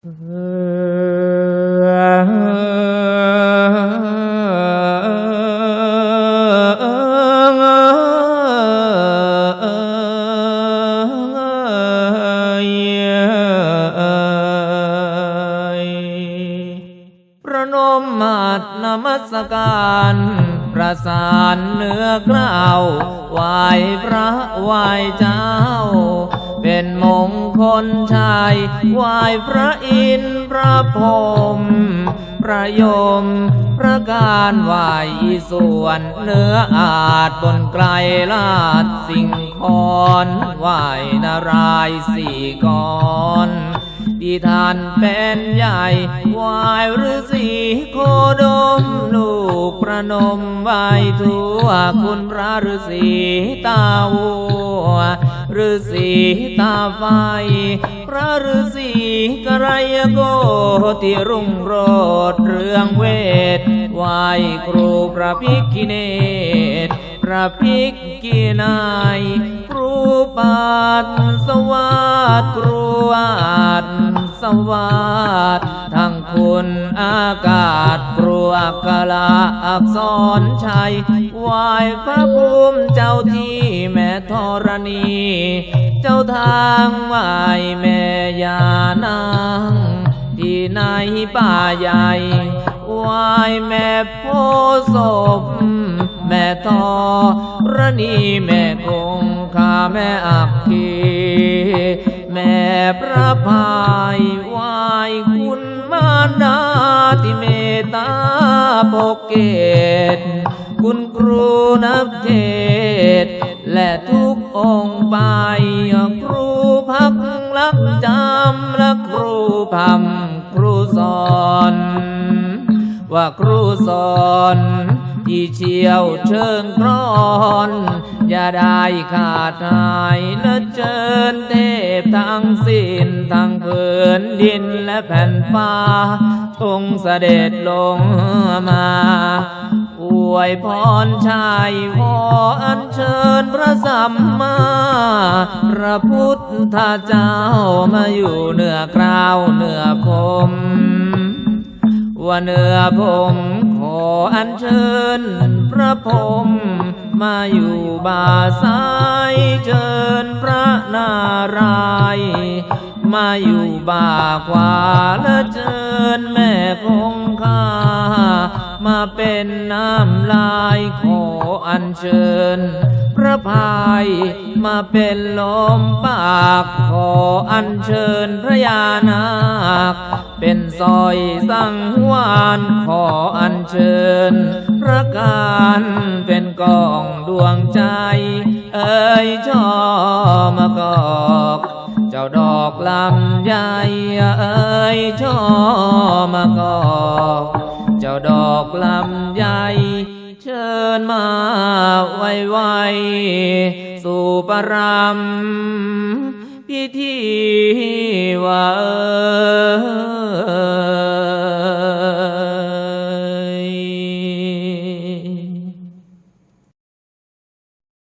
ประนมมาตรนมัสการ ประสานเนื้อกล้าวไหวพระไหวเจ้า เป็นมงคลชายไหวพระอินทร์พระพรมพระยม พระการไหวอีส่วนเนื้ออาจบนไกลลาดสิ่งคอนไหวนารายสี่กรที่ท่านเป็นใหญ่วายฤาษีโคดม ลูกประนมไหวทั่วคุณพระฤาษีตาวัว ฤาษีตาไฟ พระฤาษีกระยโกที่รุ่งโรดเรื่องเวทไหวครูพระพิกิเนตพระพิกกินายครูปาดสวัสดครูอาดสวัสดทั้งคุณอากาศครูอักลาอักษรชัย ไหวพระภูมิเจ้าที่แม่ธรณี เจ้าทางไหวแม่ยานางที่ในป่าใหญ่ไหวแม่โพศพแม่ทอรณีแม่คงคาแม่อักขีแม่พระพายไหวคุณมารดาที่เมตตาปกเกต คุณครูนักเทศ และทุกองค์ไปครูพักลักจำและครูพำครูสอนว่าครูสอนที่เชี่ยวเชิงกรอน อย่าได้ขาดหายและเจิญเทพทั้งสิ้นทั้งพื้นดินและแผ่นฟ้าทรงเสด็จลงมา วยพรชายขออัญเชิญพระสัมมาพระพุทธเจ้ามาอยู่เหนือกราวเหนือผมว่าเนื้อผมขออัญเชิญพระพรมมาอยู่บ่าซ้ายเชิญพระนารายมาอยู่บ่าขวาและเชิญแม่คง มาเป็นน้ำลายขออัญเชิญ พระพายมาเป็นลมปากขออัญเชิญพระยานาค เป็นซอยสังวานขออัญเชิญ พระการเป็นกองดวงใจ เอ่ยชอมากอกเจ้าดอกลำใหญ่เอ่ยชอมากอก เจ้าดอกลำใหญ่เชิญมาไวไวสู่ปรำพิธีว่า